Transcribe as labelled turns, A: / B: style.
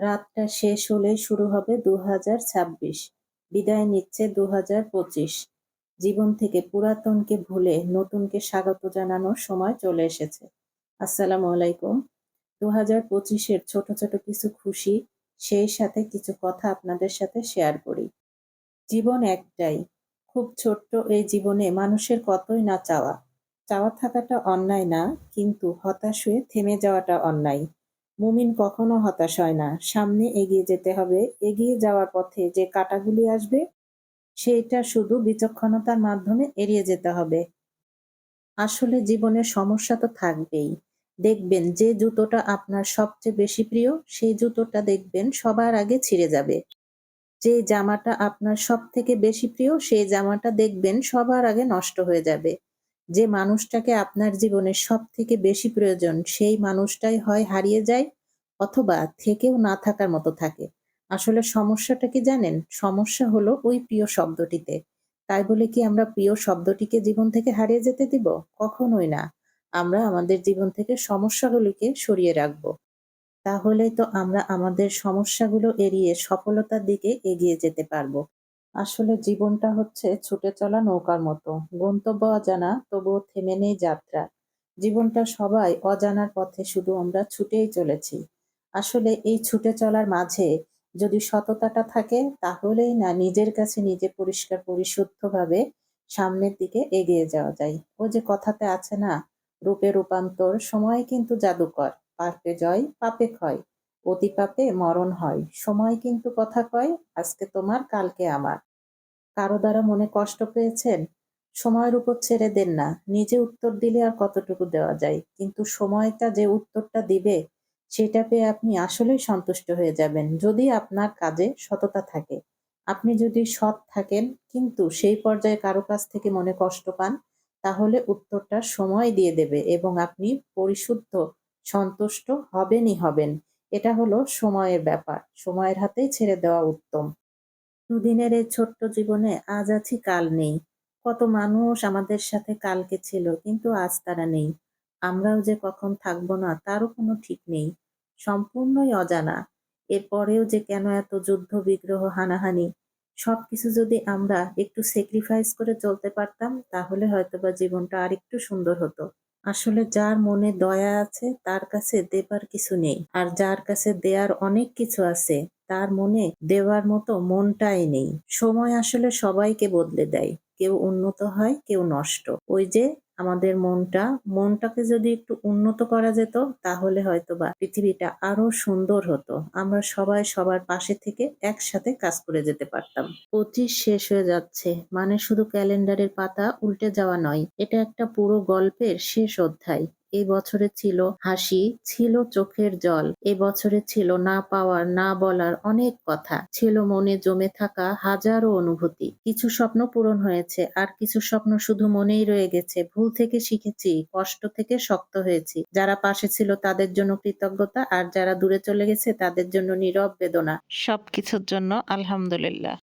A: রাতটা শেষ হলেই শুরু হবে দু হাজার ছাব্বিশ। বিদায় নিচ্ছে দু হাজার পঁচিশ। জীবন থেকে পুরাতনকে ভুলে নতুনকে স্বাগত জানানোর সময় চলে এসেছে। আসসালামু আলাইকুম। দু হাজার পঁচিশের ছোট ছোট কিছু খুশি, সেই সাথে কিছু কথা আপনাদের সাথে শেয়ার করি। জীবন একটাই। খুব ছোট্ট এই জীবনে মানুষের কতই না চাওয়া। চাওয়া থাকাটা অন্যায় না, কিন্তু হতাশ হয়ে থেমে যাওয়াটা অন্যায়। মুমিন কখনো হতাশ হয় না। সামনে এগিয়ে যেতে হবে। এগিয়ে যাওয়ার পথে যে কাটাগুলি আসবে, সেইটা শুধু বিচক্ষণতার মাধ্যমে এড়িয়ে যেতে হবে। আসলে জীবনের সমস্যা তো থাকবেই। দেখবেন যে জুতোটা আপনার সবচেয়ে বেশি প্রিয়, সেই জুতোটা দেখবেন সবার আগে ছিঁড়ে যাবে। যে জামাটা আপনার সব থেকে বেশি প্রিয়, সেই জামাটা দেখবেন সবার আগে নষ্ট হয়ে যাবে। যে মানুষটাকে আপনার জীবনে সব থেকে বেশি প্রয়োজন, সেই মানুষটাই হয় হারিয়ে যায় অথবা থেকেও না থাকার মতো থাকে। আসলে সমস্যাটা কি জানেন? সমস্যা হলো ওই প্রিয় শব্দটিতে। তাই বলে কি আমরা প্রিয় শব্দটিকে জীবন থেকে হারিয়ে যেতে দিব? কখনোই না। আমরা আমাদের জীবন থেকে সমস্যাগুলিকে সরিয়ে রাখব। তাহলে তো আমরা আমাদের সমস্যাগুলো এড়িয়ে সফলতার দিকে এগিয়ে যেতে পারব। আসলে জীবনটা হচ্ছে ছুটে চলা নৌকার মতো। গন্তব্য অজানা, তবুও থেমে নেই যাত্রা। জীবনটা সবাই অজানার পথে শুধু আমরা ছুটেই চলেছি। আসলে এই ছুটে চলার মাঝে যদি সততাটা থাকে, তাহলেই না নিজের কাছে নিজে পরিষ্কার পরিশুদ্ধভাবে সামনের দিকে এগিয়ে যাওয়া যায়। ও যে কথাতে আছে না, রূপে রূপান্তর সময় কিন্তু জাদুকর। পাপে জয়, পাপে ক্ষয়। অতি পাপে মরণ হয়। সময় কিন্তু কথা কয়, আজকে তোমার, কালকে আমার। কারও দ্বারা মনে কষ্ট পেয়েছেন? সময়ের উপর ছেড়ে দেন না। নিজে উত্তর দিলে আর কতটুকু দেওয়া যায়? কিন্তু সময়টা যে উত্তরটা দিবে, সেটা পেয়ে আপনি আসলেই সন্তুষ্ট হয়ে যাবেন। যদি আপনার কাজে সততা থাকে। আপনি যদি সৎ থাকেন, কিন্তু সেই পর্যায়ে কারও কাছ থেকে মনে কষ্ট পান, তাহলে উত্তরটা সময় দিয়ে দেবে এবং আপনি পরিশুদ্ধ, সন্তুষ্ট হবেনই হবেন। এটা হলো সময়ের ব্যাপার। সময়ের হাতেই ছেড়ে দেওয়া উত্তম। দুদিনের এই ছোট্ট জীবনে আজ আছি, কাল নেই। কত মানুষ আমাদের সাথে কালকে ছিল, কিন্তু আজ তারা নেই। আমরাও যে কখন থাকব না, তারও কোনো ঠিক নেই। সম্পূর্ণই অজানা। এরপরেও যে কেন এত যুদ্ধ, বিগ্রহ, হানাহানি, সবকিছু যদি আমরা একটু স্যাক্রিফাইস করে চলতে পারতাম, তাহলে হয়তোবা জীবনটা আরেকটু সুন্দর হতো। আসলে যার মনে দয়া আছে, তার কাছে দেবার কিছু নেই। আর যার কাছে দেয়ার অনেক কিছু আছে, তার মনে দেওয়ার মতো মনটাই নেই। সময় আসলে সবাইকে বদলে দেয়। কেউ উন্নত হয়, কেউ নষ্ট। ওই যে আমাদের মনটা, মনটাকে যদি একটু উন্নত করা যেত, তাহলে হয়তো বা পৃথিবীটা আরও সুন্দর হতো। আমরা সবাই সবার পাশে থেকে একসাথে কাজ করে যেতে পারতাম। পঁচিশ শেষ হয়ে যাচ্ছে। মানে শুধু ক্যালেন্ডারের পাতা উল্টে যাওয়া নয়, এটা একটা পুরো গল্পের শেষ অধ্যায়। এই বছরে ছিল হাসি, ছিল চোখের জল। এ বছরে ছিল না পাওয়ার, না বলার অনেক কথা। ছিল মনে জমে থাকা হাজারো অনুভূতি। কিছু স্বপ্ন পূরণ হয়েছে, আর কিছু স্বপ্ন শুধু মনেই রয়ে গেছে। ভুল থেকে শিখেছি, কষ্ট থেকে শক্ত হয়েছি। যারা পাশে ছিল তাদের জন্য কৃতজ্ঞতা, আর যারা দূরে চলে গেছে তাদের জন্য নীরব বেদনা। সবকিছুর জন্য আলহামদুলিল্লাহ।